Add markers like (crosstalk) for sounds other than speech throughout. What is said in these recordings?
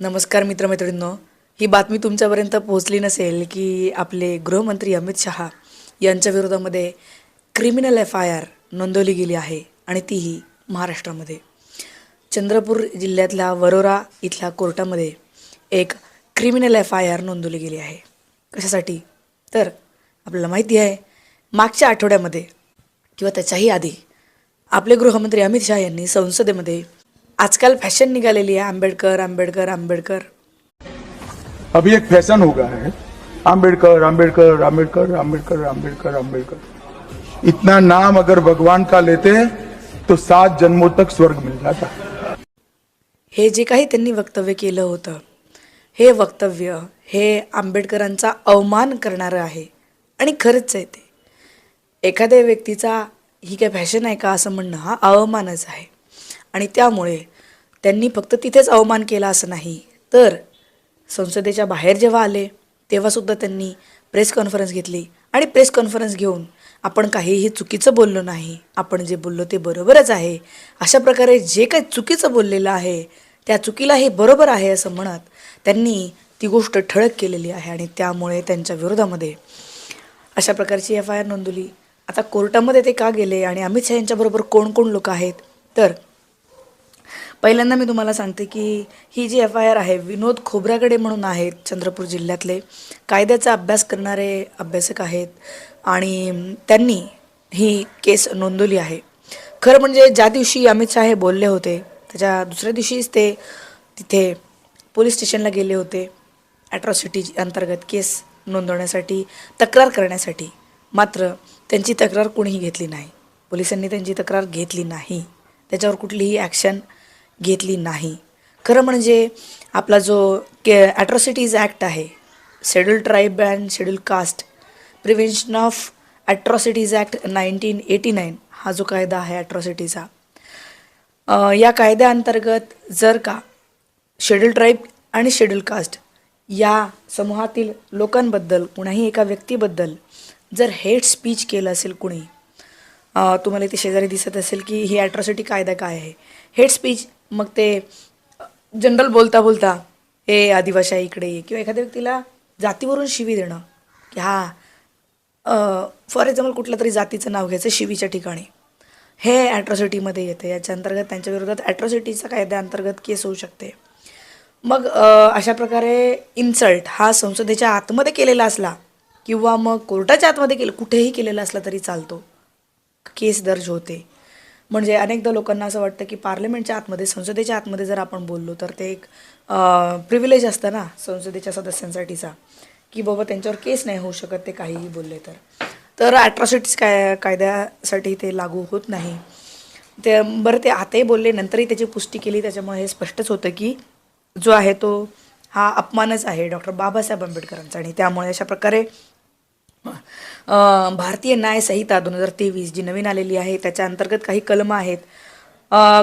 नमस्कार मित्रमैत्रिणींनो. ही बातमी तुमच्यापर्यंत पोहोचली नसेल की आपले गृहमंत्री अमित शहा यांच्या विरोधामध्ये क्रिमिनल एफ आय आर नोंदवली गेली आहे आणि तीही महाराष्ट्रामध्ये. चंद्रपूर जिल्ह्यातल्या वरोरा इथल्या कोर्टामध्ये एक क्रिमिनल एफ आय आर नोंदवली गेली आहे. कशासाठी? तर आपल्याला माहिती आहे मागच्या आठवड्यामध्ये किंवा त्याच्याही आधी आपले गृहमंत्री अमित शहा यांनी संसदेमध्ये आजकाल फॅशन निघालेली आहे. आंबेडकर आंबेडकर आंबेडकर. अभी एक फैशन हो गया है. आम्बेडकर आम्बेडकर आम्बेडकर आम्बेडकर आम्बेडकर आम्बेडकर इतना नाम अगर भगवान का लेते तो सात जन्मों तक स्वर्ग मिल जाता. हे जे काही त्यांनी वक्तव्य केलं होतं हे वक्तव्य हे आंबेडकरांचा अवमान करणारं आहे. आणि खरंच आहे ते. एखाद्या व्यक्तीचा ही काय फॅशन आहे का असं म्हणणं हा अवमानच आहे. आणि त्यामुळे त्यांनी फक्त तिथेच अवमान केला असं नाही. तर संसदेच्या बाहेर जेव्हा आले तेव्हासुद्धा त्यांनी प्रेस कॉन्फरन्स घेतली. आणि प्रेस कॉन्फरन्स घेऊन आपण काहीही चुकीचं बोललो नाही. आपण जे बोललो ते बरोबरच आहे. अशा प्रकारे जे काही चुकीचं बोललेलं आहे त्या चुकीला हे बरोबर आहे असं म्हणत त्यांनी ती गोष्ट ठळक केलेली आहे आणि त्यामुळे त्यांच्या विरोधामध्ये अशा प्रकारची एफ आय आर नोंदवली. आता कोर्टामध्ये ते का गेले आणि अमित शहा यांच्याबरोबर कोण कोण लोक आहेत? तर पहिल्यांदा मी तुम्हाला सांगते की ही जी एफ आय आर आहे विनोद खोबरागडे म्हणून आहेत चंद्रपूर जिल्ह्यातले. कायद्याचा अभ्यास करणारे अभ्यासक आहेत आणि त्यांनी ही केस नोंदवली आहे. खरं म्हणजे ज्या दिवशी अमित शाह हे बोलले होते त्याच्या दुसऱ्या दिवशीच ते तिथे पोलीस स्टेशनला गेले होते ॲट्रॉसिटी अंतर्गत केस नोंदवण्यासाठी तक्रार करण्यासाठी. मात्र त्यांची तक्रार कोणीही घेतली नाही. पोलिसांनी त्यांची तक्रार घेतली नाही. त्याच्यावर कुठलीही ॲक्शन घेतली नाही. खरं म्हणजे आपला जो के ॲट्रॉसिटीज ॲक्ट आहे schedule tribe and schedule caste prevention of atrocities act nineteen eighty nine हा जो कायदा आहे ॲट्रॉसिटीचा या कायद्याअंतर्गत जर का शेड्यूल ट्राईब आणि शेड्यूल कास्ट या समूहातील लोकांबद्दल कुणाही एका व्यक्तीबद्दल जर हेट स्पीच केलं असेल कुणी तुम्हाला इथे शेजारी दिसत असेल की ही ॲट्रॉसिटी कायदा काय आहे? हेट स्पीच मग ते जनरल बोलता बोलता हे आदिवासी आहे इकडे ये. किंवा एखाद्या व्यक्तीला जातीवरून शिवी देणं की हा फॉर एक्झाम्पल कुठल्या तरी जातीचं नाव घ्यायचं शिवीच्या ठिकाणी. हे ॲट्रॉसिटीमध्ये येते. याच्या अंतर्गत त्यांच्या विरोधात ॲट्रॉसिटीचा कायद्याअंतर्गत केस होऊ शकते. मग अशा प्रकारे इन्सल्ट हा संसदेच्या आतमध्ये केलेला असला किंवा मग कोर्टाच्या आतमध्ये केलं कुठेही केलेला असला तरी चालतो. केस दर्ज होते. म्हणजे अनेकदा लोकांना असं वाटतं की पार्लमेंटच्या आतमध्ये संसदेच्या आतमध्ये जर आपण बोललो तर ते एक प्रिव्हिलेज असतं ना संसदेच्या सदस्यांसाठीचा. की बाबा त्यांच्यावर केस नाही होऊ शकत ते काहीही बोलले तर. तर ॲट्रॉसिटीज काय कायद्यासाठी ते लागू होत नाही. ते बरं ते आताही बोलले नंतरही त्याची पुष्टी केली त्याच्यामुळे हे स्पष्टच होतं की जो आहे तो हा अपमानच आहे डॉक्टर बाबासाहेब आंबेडकरांचा. आणि त्यामुळे अशा प्रकारे भारतीय न्याय संहिता दोन हजार तेवीस जी नवीन आलेली आहे त्याच्या अंतर्गत काही कलम आहेत.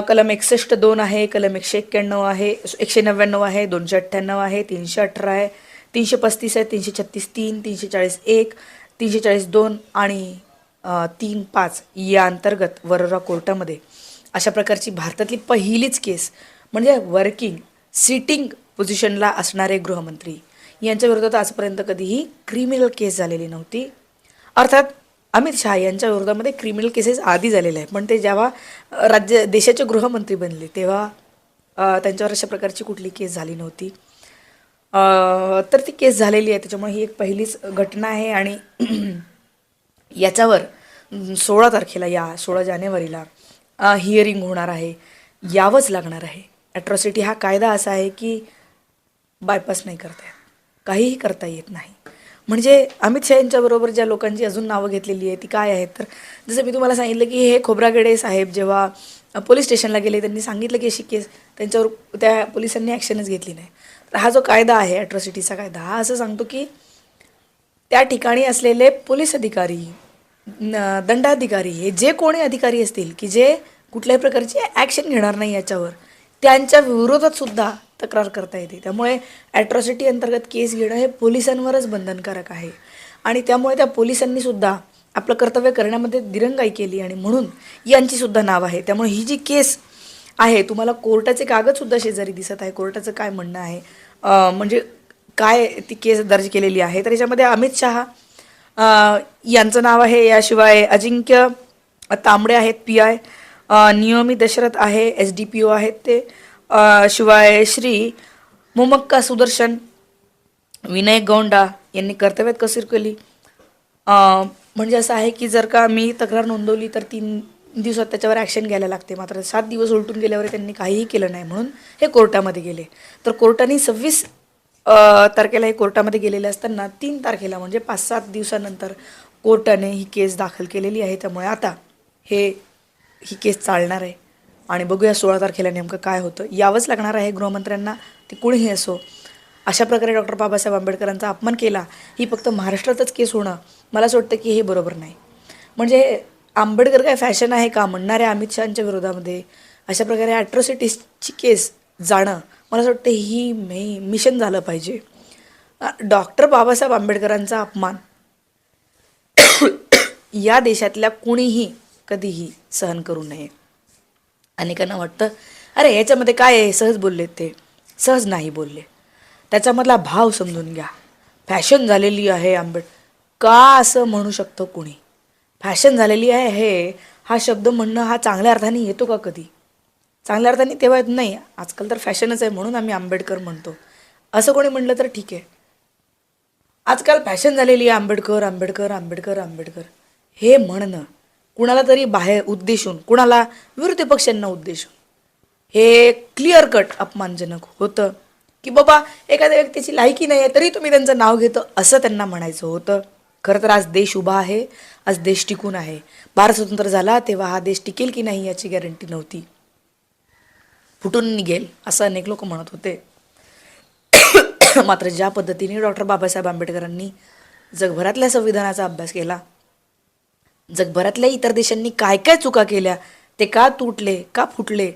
कलम एकसष्ट दोन आहे कलम एकशे एक्क्याण्णव आहे एकशे नव्याण्णव आहे दोनशे अठ्ठ्याण्णव आहे तीनशे अठरा आहे तीनशे पस्तीस आहे तीनशे छत्तीस तीन तीनशे चाळीस एक तीनशे चाळीस दोन आणि तीन पाच या अंतर्गत वरोरा कोर्टामध्ये. अशा प्रकारची भारतातली पहिलीच केस म्हणजे वर्किंग सिटिंग पोझिशनला असणारे गृहमंत्री. यांच्या विरोधात आजपर्यंत कधीही क्रिमिनल केस झालेली नव्हती. अर्थात अमित शहा यांच्या विरोधामध्ये क्रिमिनल केसेस आधी झालेले आहे पण ते जेव्हा राज्य देशाचे गृहमंत्री बनले तेव्हा त्यांच्यावर अशा प्रकारची कुठली केस झाली नव्हती. तर ती केस झालेली आहे. त्याच्यामुळे ही एक पहिलीच घटना आहे आणि (clears throat) याच्यावर सोळा तारखेला या सोळा जानेवारीला हिअरिंग होणार आहे. यावंच लागणार आहे. ॲट्रॉसिटी हा कायदा असा आहे की बायपास नाही करता येत. काहीही करता येत नाही. म्हणजे अमित शाह यांच्याबरोबर ज्या लोकांची अजून नावं घेतलेली आहे ती काय आहेत? तर जसं मी तुम्हाला सांगितलं की हे खोब्रागडे साहेब जेव्हा पोलीस स्टेशनला गेले त्यांनी सांगितलं की अशी केस त्यांच्यावर त्या पोलिसांनी ॲक्शनच घेतली नाही. तर हा जो कायदा आहे ॲट्रॉसिटीचा कायदा हा असं सांगतो की त्या ठिकाणी असलेले पोलीस अधिकारी न- दंडाधिकारी हे जे कोणी अधिकारी असतील की जे कुठल्याही प्रकारची ॲक्शन घेणार नाही याच्यावर त्यांच्या विरोधात सुद्धा तक्रार करता येते. त्यामुळे ॲट्रॉसिटी अंतर्गत केस घेणं हे पोलिसांवरच बंधनकारक आहे. आणि त्यामुळे त्या पोलिसांनी सुद्धा आपलं कर्तव्य करण्यामध्ये दिरंगाई केली आणि म्हणून यांची सुद्धा नाव आहे. त्यामुळे ही जी केस आहे तुम्हाला कोर्टाचे कागदसुद्धा शेजारी दिसत आहे. कोर्टाचं काय म्हणणं आहे? म्हणजे काय ती केस दर्ज केलेली आहे? तर याच्यामध्ये अमित शहा यांचं नाव आहे. याशिवाय अजिंक्य तांबडे आहेत पी आय. नियमी दशरथ आहे एस डी पी ओ आहेत ते. शिवाय श्री मोमक्का सुदर्शन विनय गौंडा यांनी कर्तव्यात कसर केली. म्हणजे असं आहे की जर का मी तक्रार नोंदवली तर तीन दिवसात त्याच्यावर ॲक्शन घ्यायला लागते. मात्र सात दिवस उलटून गेल्यावर त्यांनी काहीही केलं नाही म्हणून हे कोर्टामध्ये गेले. तर कोर्टाने सव्वीस तारखेला हे कोर्टामध्ये गेलेले असताना तीन तारखेला म्हणजे पाच सात दिवसानंतर कोर्टाने ही केस दाखल केलेली आहे. त्यामुळे आता हे ही केस चालणार आहे. आणि बघूया सोळा तारखेला नेमकं काय होतं. यावंच लागणार आहे गृहमंत्र्यांना ते कुणीही असो. अशा प्रकारे डॉक्टर बाबासाहेब आंबेडकरांचा अपमान केला ही फक्त महाराष्ट्रातच केस होणं. मला असं वाटतं की हे बरोबर नाही. म्हणजे आंबेडकर काय फॅशन आहे का म्हणणाऱ्या अमित शहाच्या विरोधामध्ये? अशा प्रकारे ॲट्रॉसिटीजची केस जाणं मला असं वाटतं ही मे मिशन झालं पाहिजे. डॉक्टर बाबासाहेब आंबेडकरांचा अपमान. (coughs) या देशातल्या कुणीही कधीही सहन करू नये. अनेकांना वाटतं अरे याच्यामध्ये काय आहे? सहज बोलले ते. सहज नाही बोलले. त्याच्यामधला भाव समजून घ्या. फॅशन झालेली आहे आंबेड का असं म्हणू शकतं कुणी? फॅशन झालेली आहे हे हा शब्द म्हणणं हा चांगल्या अर्थाने येतो का कधी? चांगल्या अर्थाने तेव्हा येत नाही. आजकाल तर फॅशनच आहे म्हणून आम्ही आंबेडकर म्हणतो. असं कोणी म्हणलं तर ठीक आहे. आजकाल फॅशन झालेली आहे आंबेडकर आंबेडकर आंबेडकर आंबेडकर. हे म्हणणं कुणाला तरी बाहेर उद्देशून कुणाला विरोधी पक्षांना उद्देशून. हे क्लिअर कट अपमानजनक होतं. की बाबा एखाद्या व्यक्तीची लायकी नाही आहे तरी तुम्ही त्यांचं नाव घेतं असं त्यांना म्हणायचं होतं. खरं तर आज देश उभा आहे आज देश टिकून आहे. भारत स्वतंत्र झाला तेव्हा हा देश टिकेल की नाही याची गॅरंटी नव्हती. फुटून निघेल असं अनेक लोक म्हणत होते. (coughs) मात्र ज्या पद्धतीने डॉक्टर बाबासाहेब आंबेडकरांनी जगभरातल्या संविधानाचा अभ्यास केला जगभरातल्या इतर देशांनी काय काय चुका केल्या ते का तुटले का फुटले?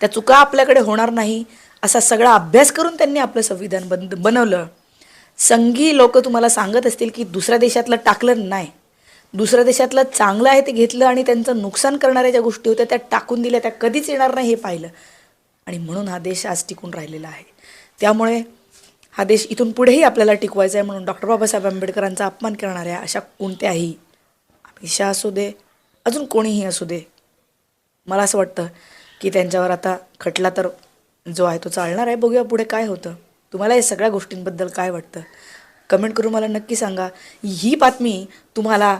त्या चुका आपल्याकडे होणार नाही असा सगळा अभ्यास करून त्यांनी आपलं संविधान बन बनवलं. संघी लोक तुम्हाला सांगत असतील की दुसऱ्या देशातलं टाकलं नाही. दुसऱ्या देशातलं चांगलं आहे ते घेतलं आणि त्यांचं नुकसान करणाऱ्या ज्या गोष्टी होत्या त्या टाकून दिल्या त्या कधीच येणार नाही हे पाहिलं. आणि म्हणून हा देश आज टिकून राहिलेला आहे. त्यामुळे हा देश इथून पुढेही आपल्याला टिकवायचा आहे म्हणून डॉक्टर बाबासाहेब आंबेडकरांचा अपमान करणाऱ्या अशा कोणत्याही ईशा असू दे अजून कोणीही असू दे. मला असं वाटतं की त्यांच्यावर आता खटला तर जो आहे तो चालणार आहे. बघूया पुढे काय होतं. तुम्हाला या सगळ्या गोष्टींबद्दल काय वाटतं? कमेंट करून मला नक्की सांगा. ही बातमी तुम्हाला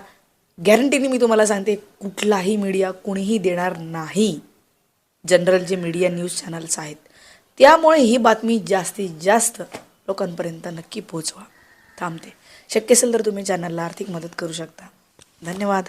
गॅरंटीने मी तुम्हाला सांगते कुठलाही मीडिया कुणीही देणार नाही. जनरल जे मीडिया न्यूज चॅनल्स आहेत. त्यामुळे ही बातमी जास्तीत जास्त लोकांपर्यंत नक्की पोचवा थांबते. शक्य असेल तर तुम्ही चॅनलला आर्थिक मदत करू शकता. धन्यवाद.